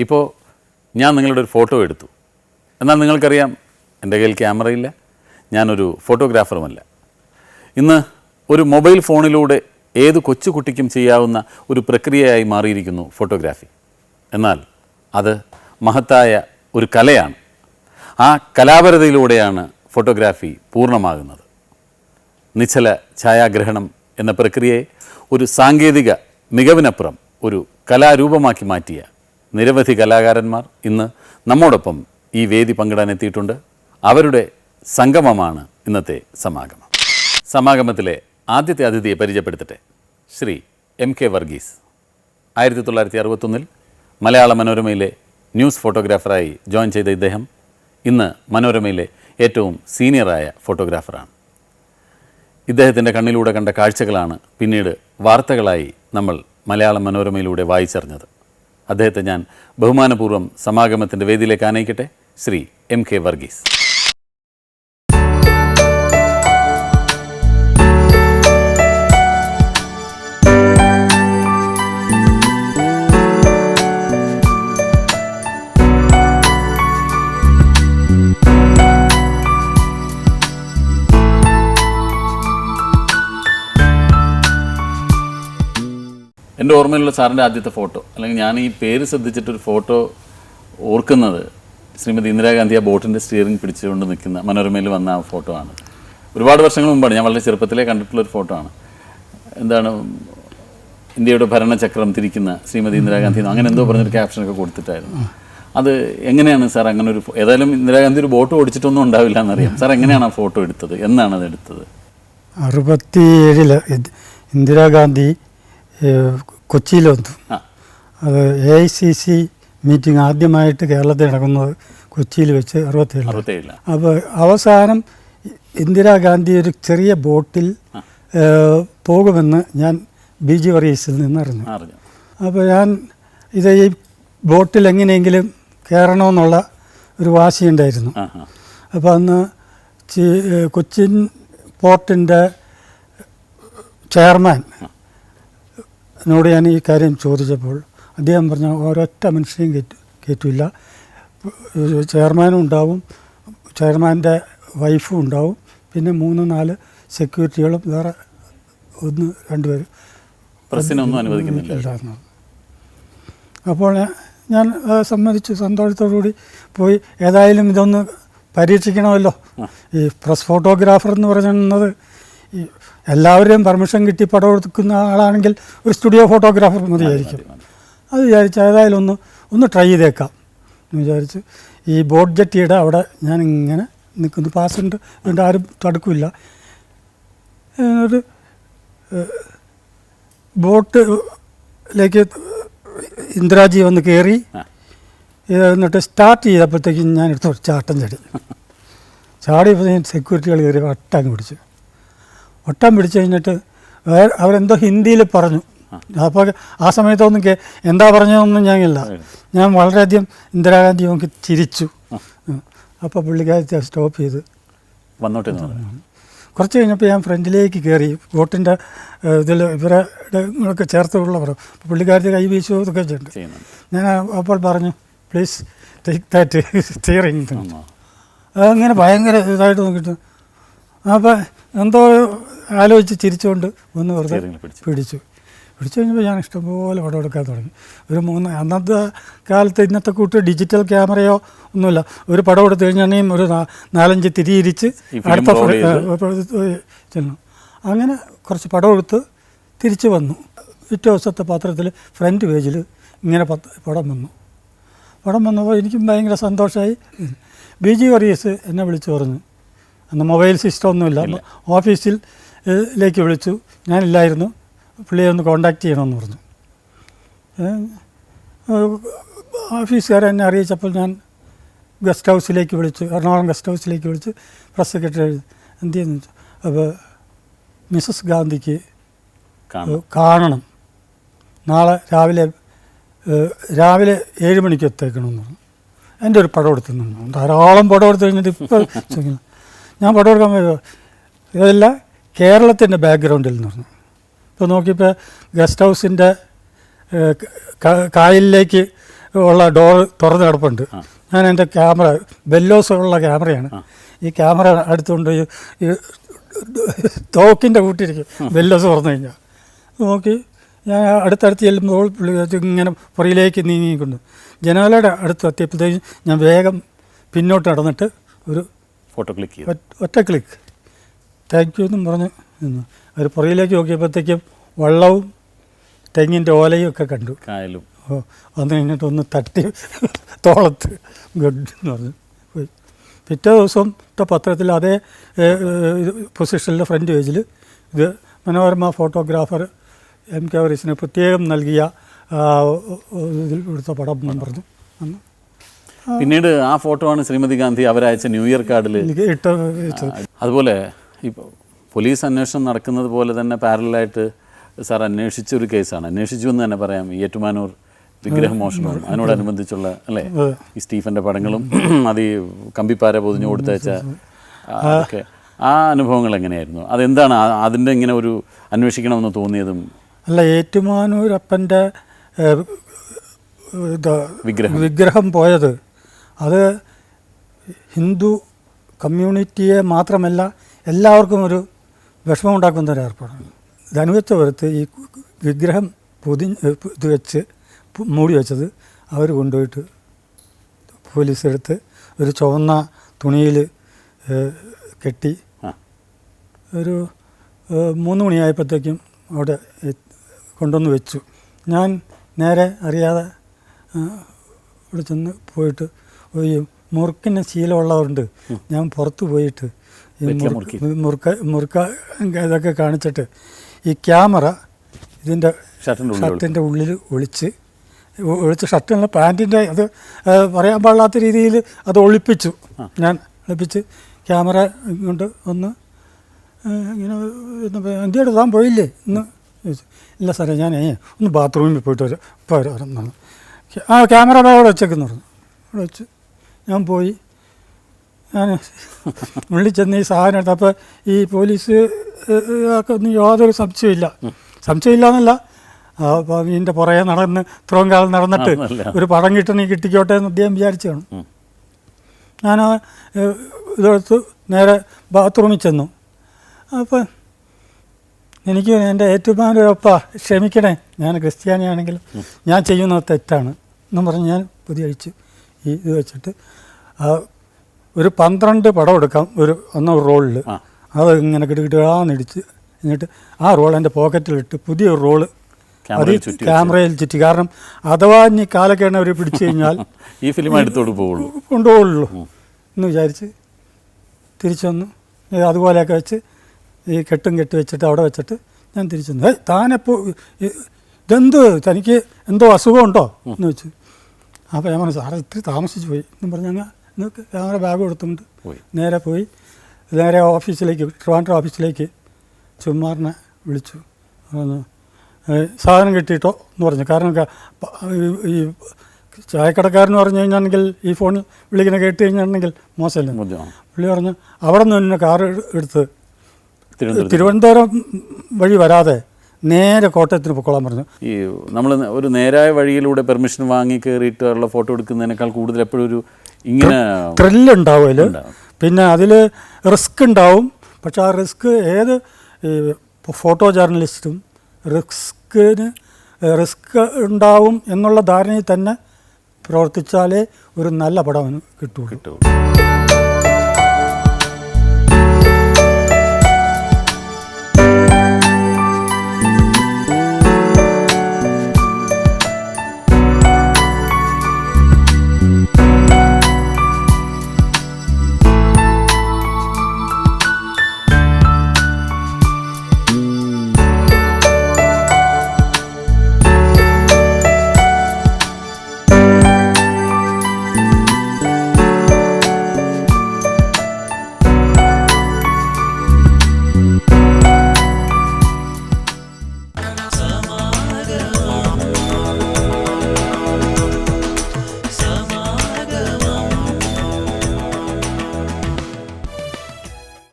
ഇപ്പോൾ ഞാൻ നിങ്ങളുടെ ഒരു ഫോട്ടോ എടുത്തു. എന്നാൽ നിങ്ങൾക്കറിയാം എന്റെ കയ്യിൽ ക്യാമറയില്ല ഞാനൊരു ഫോട്ടോഗ്രാഫറുമല്ല. ഇന്ന് ഒരു മൊബൈൽ ഫോണിലൂടെ ഏത് കൊച്ചുകുട്ടിക്കും ചെയ്യാവുന്ന ഒരു പ്രക്രിയയായി മാറിയിരിക്കുന്നു ഫോട്ടോഗ്രാഫി. എന്നാൽ അത് മഹത്തായ ഒരു കലയാണ്. ആ കലാപരതയിലൂടെയാണ് ഫോട്ടോഗ്രാഫി പൂർണമാകുന്നത്. നിശ്ചല ഛായാഗ്രഹണം എന്ന പ്രക്രിയയെ ഒരു സാങ്കേതിക മികവിനപ്പുറം ഒരു കലാരൂപമാക്കി മാറ്റിയ നിരവധി കലാകാരന്മാർ ഇന്ന് നമ്മോടൊപ്പം ഈ വേദി പങ്കിടാൻ എത്തിയിട്ടുണ്ട്. അവരുടെ സംഗമമാണ് ഇന്നത്തെ സമാഗമം. സമാഗമത്തിലെ ആദ്യത്തെ അതിഥിയെ പരിചയപ്പെടുത്തട്ടെ. Shri M K Varghese. ആയിരത്തി തൊള്ളായിരത്തി അറുപത്തൊന്നിൽ മലയാള മനോരമയിലെ ന്യൂസ് ഫോട്ടോഗ്രാഫറായി ജോയിൻ ചെയ്ത ഇദ്ദേഹം ഇന്ന് മനോരമയിലെ ഏറ്റവും സീനിയറായ ഫോട്ടോഗ്രാഫറാണ്. ഇദ്ദേഹത്തിന്റെ കണ്ണിലൂടെ കണ്ട കാഴ്ചകളാണ് പിന്നീട് വാർത്തകളായി നമ്മൾ മലയാള മനോരമയിലൂടെ വായിച്ചറിഞ്ഞത്. അദ്ദേഹത്തെ ഞാൻ ബഹുമാനപൂർവം സമാഗമത്തിന്റെ വേദിയിലേക്ക് ആനയിക്കട്ടെ ശ്രീ എം കെ വർഗീസ്. എന്റെ ഓർമ്മയിലുള്ള സാറിന്റെ ആദ്യത്തെ ഫോട്ടോ. അല്ലെങ്കിൽ ഞാൻ ഈ പേര് ശ്രദ്ധിച്ചിട്ടൊരു ഫോട്ടോ ഓർക്കുന്നത് ശ്രീമതി ഇന്ദിരാഗാന്ധി ആ ബോട്ടിന്റെ സ്റ്റിയറിംഗ് പിടിച്ചുകൊണ്ട് നിൽക്കുന്ന മനോരമയിൽ വന്ന ആ ഫോട്ടോ ആണ്. ഒരുപാട് വർഷങ്ങൾ മുമ്പാണ് ഞാൻ വളരെ ചെറുപ്പത്തിലേ കണ്ടിട്ടുള്ളൊരു ഫോട്ടോ ആണ്. എന്താണ് ഇന്ത്യയുടെ ഭരണചക്രം തിരിക്കുന്ന ശ്രീമതി ഇന്ദിരാഗാന്ധി അങ്ങനെ എന്തോ പറഞ്ഞൊരു ക്യാപ്ഷനൊക്കെ കൊടുത്തിട്ടായിരുന്നു. അത് എങ്ങനെയാണ് സാർ അങ്ങനെ ഒരു ഏതായാലും ഇന്ദിരാഗാന്ധി ഒരു ബോട്ട് ഓടിച്ചിട്ടൊന്നും ഉണ്ടാവില്ല എന്നറിയാം. സാർ എങ്ങനെയാണ് ആ ഫോട്ടോ എടുത്തത്? എന്നാണ് അത് എടുത്തത്? അറുപത്തിയേഴിൽ ഇത് ഇന്ദിരാഗാന്ധി കൊച്ചിയിൽ വന്നു അത് A I C C meeting ആദ്യമായിട്ട് കേരളത്തിൽ നടക്കുന്നത് കൊച്ചിയിൽ വെച്ച് അറുപത്തേഴ് അപ്പോൾ അവസാനം ഇന്ദിരാഗാന്ധി ഒരു ചെറിയ ബോട്ടിൽ പോകുമെന്ന് ഞാൻ ബി ജി വർഗീസിൽ നിന്നറിഞ്ഞു അറിഞ്ഞു. അപ്പോൾ ഞാൻ ഇത് ഈ ബോട്ടിൽ എങ്ങനെയെങ്കിലും കയറണമെന്നുള്ള ഒരു വാശിയുണ്ടായിരുന്നു അപ്പോൾ അന്ന് കൊച്ചിൻ പോർട്ടിന്റെ ചെയർമാൻ എന്നോട് ഞാൻ ഈ കാര്യം ചോദിച്ചപ്പോൾ അദ്ദേഹം പറഞ്ഞ ഒരൊറ്റ മനുഷ്യനെയും കയറ്റു കയറ്റില്ല ചെയർമാനും ഉണ്ടാവും ചെയർമാന്റെ വൈഫും ഉണ്ടാവും പിന്നെ മൂന്ന് നാല് സെക്യൂരിറ്റികളും വേറെ ഒന്ന് രണ്ടുപേരും അപ്പോൾ ഞാൻ- സമ്മതിച്ചു. സന്തോഷത്തോടുകൂടി പോയി. ഏതായാലും ഇതൊന്ന് പരീക്ഷിക്കണമല്ലോ. ഈ പ്രസ് ഫോട്ടോഗ്രാഫർ എന്ന് പറയുന്നത് ഈ എല്ലാവരെയും പെർമിഷൻ കിട്ടി പടം എടുക്കുന്ന ആളാണെങ്കിൽ ഒരു സ്റ്റുഡിയോ ഫോട്ടോഗ്രാഫർ മതിയായിരിക്കും. അത് വിചാരിച്ച് ഏതായാലും ഒന്ന് ഒന്ന് ട്രൈ ചെയ്തേക്കാം എന്ന് വിചാരിച്ച് ഈ ബോട്ട് ജെട്ടിയുടെ അവിടെ ഞാൻ ഇങ്ങനെ നിൽക്കുന്നു. പാസ്സുണ്ട് അതുകൊണ്ട് ആരും തടുക്കില്ല. ഒരു ബോട്ടിലേക്ക് ഇന്ദിരാജി വന്ന് കയറി. എന്നിട്ട് സ്റ്റാർട്ട് ചെയ്തപ്പോഴത്തേക്കും ഞാൻ എടുത്തു ചാട്ടം ചാടി. ചാടിയപ്പോൾ ഞാൻ സെക്യൂരിറ്റികൾ കയറി വട്ടം പിടിച്ചു. വട്ടം പിടിച്ചു കഴിഞ്ഞിട്ട് വേറെ അവരെന്തോ ഹിന്ദിയിൽ പറഞ്ഞു. അപ്പോൾ ആ സമയത്തൊന്നും കേ എന്താ പറഞ്ഞതൊന്നും ഞാനില്ല ഞാൻ വളരെയധികം ഇന്ദിരാഗാന്ധി നോക്കി ചിരിച്ചു. അപ്പോൾ പുള്ളിക്കാരത്തെ സ്റ്റോപ്പ് ചെയ്ത് വന്നോട്ടെ കുറച്ച് കഴിഞ്ഞപ്പോൾ ഞാൻ ഫ്രണ്ടിലേക്ക് കയറി. ബോട്ടിന്റെ ഇതിൽ ഇവരുടെ ഇങ്ങനെയൊക്കെ ചേർത്ത് ഉള്ളവർ. പുള്ളിക്കാരത്തെ കൈ വീശു ഇതൊക്കെ ചെയ്യുന്നുണ്ട്. ഞാൻ അപ്പോൾ പറഞ്ഞു പ്ലീസ് ടേക്ക് ദാറ്റ് സ്റ്റിയറിങ്. അങ്ങനെ ഭയങ്കര ഇതായിട്ട് നോക്കിയിട്ട്. അപ്പോൾ എന്തോ ആലോചിച്ച് ചിരിച്ചുകൊണ്ട് ഒന്ന് വെറുതെ പിടിച്ചു. പിടിച്ചു. കഴിഞ്ഞപ്പോൾ ഞാൻ ഇഷ്ടംപോലെ പടം എടുക്കാൻ തുടങ്ങി. ഒരു മൂന്ന് അന്നത്തെ കാലത്ത് ഇന്നത്തെ കൂട്ട് ഡിജിറ്റൽ ക്യാമറയോ ഒന്നുമില്ല. ഒരു പടം എടുത്തു കഴിഞ്ഞാൽ ഒരു നാ- നാലഞ്ച് തിരിയിരിച്ച് അടുത്ത ചെല്ലണം അങ്ങനെ കുറച്ച് പടം എടുത്ത് തിരിച്ചു വന്നു. പിറ്റേ ദിവസത്തെ പത്രത്തിൽ ഫ്രണ്ട് പേജിൽ ഇങ്ങനെ പത്ത് പടം വന്നു. പടം വന്നപ്പോൾ എനിക്കും ഭയങ്കര സന്തോഷമായി ബി ജി വർഗീസ് എന്നെ വിളിച്ചു പറഞ്ഞു. അന്ന് മൊബൈൽ സിസ്റ്റം ഒന്നുമില്ല ഓഫീസിൽ ലേക്ക് വിളിച്ചു. ഞാനില്ലായിരുന്നു. പുള്ളിയെ ഒന്ന് കോണ്ടാക്ട് ചെയ്യണമെന്ന് പറഞ്ഞു. ഓഫീസുകാരെ എന്നെ അറിയിച്ചപ്പോൾ ഞാൻ ഗസ്റ്റ് ഹൗസിലേക്ക് വിളിച്ചു. എറണാകുളം ഗസ്റ്റ് ഹൗസിലേക്ക് വിളിച്ച്. പ്രസ് സെക്രട്ടറി എന്ത് ചെയ്യുന്നു അപ്പോൾ മിസ്സസ് ഗാന്ധിക്ക് കാണാം കാണണം. നാളെ രാവിലെ രാവിലെ ഏഴ് മണിക്ക് എത്തേക്കണമെന്ന് പറഞ്ഞു. എന്റെ ഒരു പടം എടുത്തു നിന്നു. ധാരാളം പടം എടുത്തു കഴിഞ്ഞിട്ട് ഇപ്പോൾ ഞാൻ പടം എടുക്കാൻ ഇതല്ല കേരളത്തിന്റെ ബാക്ക്ഗ്രൗണ്ടിൽ നിന്ന് പറഞ്ഞു. ഇപ്പോൾ നോക്കിയപ്പോൾ ഗസ്റ്റ് ഹൗസിന്റെ കായലിലേക്ക് ഉള്ള ഡോർ തുറന്നു കിടപ്പുണ്ട്. ഞാൻ എന്റെ ക്യാമറ ബെല്ലോസ് ഉള്ള ക്യാമറയാണ് ഈ ക്യാമറ അടുത്തുകൊണ്ട് ഈ തോക്കിന്റെ കൂട്ടിരിക്കും. ബെല്ലോസ് തുറന്നു കഴിഞ്ഞാൽ നോക്കി ഞാൻ അടുത്തടുത്ത് ചെല്ലുമ്പോൾ ഇങ്ങനെ പുറയിലേക്ക് നീങ്ങിക്കൊണ്ട് ജനാലയുടെ അടുത്ത് എത്തിയപ്പോഴത്തേക്കും ഞാൻ വേഗം പിന്നോട്ട് നടന്നിട്ട് ഒരു ഫോട്ടോ ക്ലിക്ക് ഒറ്റ ക്ലിക്ക് താങ്ക് യു എന്നും പറഞ്ഞ് നിന്നു. അവർ പുറകിലേക്ക് നോക്കിയപ്പോഴത്തേക്കും വള്ളവും തെങ്ങിന്റെ ഓലയും ഒക്കെ കണ്ടു. കായലും. ഓ വന്നു കഴിഞ്ഞിട്ട് ഒന്ന് തട്ടി തോളത്ത് ഗഡ് എന്ന് പറഞ്ഞു. പോയി. പിറ്റേ ദിവസം ത്തെ പത്രത്തിൽ അതേ പൊസിഷനിലെ ഫ്രണ്ട് പേജിൽ ഇത് മനോരമ ഫോട്ടോഗ്രാഫർ എം കെ വരീസിന് പ്രത്യേകം നൽകിയ ഇതിൽ ഇവിടുത്തെ പടം എന്ന് പറഞ്ഞു. അന്ന്. പിന്നീട് ആ ഫോട്ടോ ആണ് ശ്രീമതി ഗാന്ധി അവരയച്ച ന്യൂ ഇയർ കാർഡിൽ ഇട്ടത്. അതുപോലെ ഇപ്പോൾ പോലീസ് അന്വേഷണം നടക്കുന്നത് പോലെ തന്നെ പാരലായിട്ട് സാർ അന്വേഷിച്ച ഒരു കേസാണ്. അന്വേഷിച്ചു എന്ന് തന്നെ പറയാം. ഈ ഏറ്റുമാനൂർ വിഗ്രഹമോഷണവും അതിനോടനുബന്ധിച്ചുള്ള അല്ലേ? ഈ സ്റ്റീഫന്റെ പടങ്ങളും അത് ഈ കമ്പിപ്പാര പൊതിഞ്ഞു കൊടുത്തയച്ച ആ, അതൊക്കെ. ആ അനുഭവങ്ങൾ എങ്ങനെയായിരുന്നു? അതെന്താണ് അതിന്റെ ഇങ്ങനെ ഒരു അന്വേഷിക്കണമെന്ന് തോന്നിയതും? അല്ല ഏറ്റുമാനൂരപ്പന്റെ വിഗ്രഹം. വിഗ്രഹം പോയത് അത് ഹിന്ദു കമ്മ്യൂണിറ്റിയെ മാത്രമല്ല എല്ലാവർക്കും ഒരു വിഷമമുണ്ടാക്കുന്ന ഒരു ഏർപ്പാടാണ്. ധനുവച്ചപുരത്ത് ഈ വിഗ്രഹം പൊതി ഇത് വെച്ച് മൂടി വെച്ചത് അവർ കൊണ്ടുപോയിട്ട് പോലീസ് എടുത്ത് ഒരു ചുവന്ന തുണിയിൽ കെട്ടി ഒരു മൂന്ന് മണിയായപ്പോഴത്തേക്കും അവിടെ കൊണ്ടുവന്ന് വെച്ചു. ഞാൻ നേരെ അറിയാതെ ഇവിടെ ചെന്ന് പോയിട്ട് ഈ മുറുക്കിന് ശീലമുള്ളവരുണ്ട്. ഞാൻ പുറത്ത് പോയിട്ട് മുറുക്ക മുറുക്ക. ഇതൊക്കെ കാണിച്ചിട്ട് ഈ ക്യാമറ ഇതിന്റെ ഷർട്ടിന്റെ ഉള്ളിൽ ഒളിച്ച് ഒളിച്ച് ഷർട്ടിനുള്ള പാന്റിന്റെ അത് പറയാൻ പാടില്ലാത്ത രീതിയിൽ അത് ഒളിപ്പിച്ചു. ഞാൻ ഒളിപ്പിച്ച് ക്യാമറ കൊണ്ട് ഒന്ന് ഇങ്ങനെ എന്തിയുടെ താൻ പോയില്ലേ? ഇന്ന് ഇല്ല സാറേ ഞാൻ ഒന്ന് ബാത്റൂമിൽ പോയിട്ട് വരാം. ഇപ്പോൾ വരാം ആ ക്യാമറ ബാഗ് അവിടെ വെച്ചേക്കുന്നു പറഞ്ഞു. അവിടെ വെച്ച് ഞാൻ പോയി ഞാൻ ഉള്ളിൽ ചെന്ന് ഈ സാധനം എടുത്ത് അപ്പോൾ ഈ പോലീസ് ഒക്കെ ഒന്നും യാതൊരു സംശയമില്ല സംശയമില്ല എന്നല്ല അപ്പോൾ ഇതിന്റെ പുറകെ നടന്ന് ഇത്രയും കാലം നടന്നിട്ട് ഒരു പടം കിട്ടണി കിട്ടിക്കോട്ടെ എന്ന് അദ്ദേഹം വിചാരിച്ചാണ്. ഞാൻ ഇതെടുത്ത് നേരെ ബാത്റൂമിൽ ചെന്നു. അപ്പം എനിക്ക് എന്റെ ഏറ്റുമാനൊരപ്പ ക്ഷമിക്കണേ. ഞാൻ ക്രിസ്ത്യാനിയാണെങ്കിലും ഞാൻ ചെയ്യുന്നത് തെറ്റാണ്. എന്നും പറഞ്ഞ് ഞാൻ പുതിയ അഴിച്ച് ഈ ഇത് വെച്ചിട്ട് ആ, ഒരു പന്ത്രണ്ട് പടം എടുക്കാം ഒരു ഒന്ന റോളിൽ അത് ഇങ്ങനെ കിടുകിടാന്നിടിച്ച് എന്നിട്ട് ആ റോൾ എന്റെ പോക്കറ്റിലിട്ട് പുതിയൊരു റോൾ അത് ക്യാമറയിൽ ചുറ്റി. കാരണം അഥവാ ഇനി കാലക്കേണ അവർ പിടിച്ചു കഴിഞ്ഞാൽ ഈ ഫിലിം എടുത്തോട്ട് പോകുള്ളൂ കൊണ്ടുപോകുള്ളൂ എന്ന് വിചാരിച്ച് തിരിച്ചു വന്നു അതുപോലെയൊക്കെ വെച്ച് ഈ കെട്ടും കെട്ടി വെച്ചിട്ട് അവിടെ വെച്ചിട്ട് ഞാൻ തിരിച്ചു വന്നു ഏയ് താനെപ്പോൾ ഇതെന്ത്? തനിക്ക് എന്തോ അസുഖമുണ്ടോ? എന്ന് വെച്ചു. അപ്പോൾ ഞാൻ പറഞ്ഞു സാറേ ഇത്തിരി താമസിച്ചു പോയി. എന്നും പറഞ്ഞ് ക്യാമറ ബാഗ് കൊടുത്തുകൊണ്ട് നേരെ പോയി. നേരെ ഓഫീസിലേക്ക് ട്രിവാൻഡ്രം ഓഫീസിലേക്ക് ചുമ്മാറിനെ വിളിച്ചു. പറഞ്ഞു സാധനം കിട്ടിയിട്ടോ? എന്ന് പറഞ്ഞു. കാരണം ഈ- ചായക്കടക്കാരെന്ന് പറഞ്ഞു കഴിഞ്ഞാണെങ്കിൽ ഈ ഫോണിൽ വിളിക്കുന്ന കേട്ട് കഴിഞ്ഞാണെങ്കിൽ മോശമല്ലേ. പുള്ളി പറഞ്ഞു അവിടെ നിന്ന് കാർ എടുത്ത് തിരുവനന്തപുരം വഴി വരാതെ നേരെ കോട്ടയത്തിന് പൊക്കോളാൻ പറഞ്ഞു. ഈ നമ്മൾ ഒരു നേരായ വഴിയിലൂടെ പെർമിഷൻ വാങ്ങി കയറിയിട്ടുള്ള ഫോട്ടോ എടുക്കുന്നതിനേക്കാൾ കൂടുതൽ എപ്പോഴും ഒരു ഇങ്ങനെ ത്രില്ല് ഉണ്ടാവും അതിൽ പിന്നെ അതിൽ റിസ്ക് ഉണ്ടാവും. പക്ഷെ ആ റിസ്ക് ഏത് ഫോട്ടോ ജേർണലിസ്റ്റും റിസ്കിന് റിസ്ക് ഉണ്ടാവും എന്നുള്ള ധാരണയിൽ തന്നെ പ്രവർത്തിച്ചാലേ ഒരു നല്ല പടം കിട്ടുള്ളൂ. കിട്ടും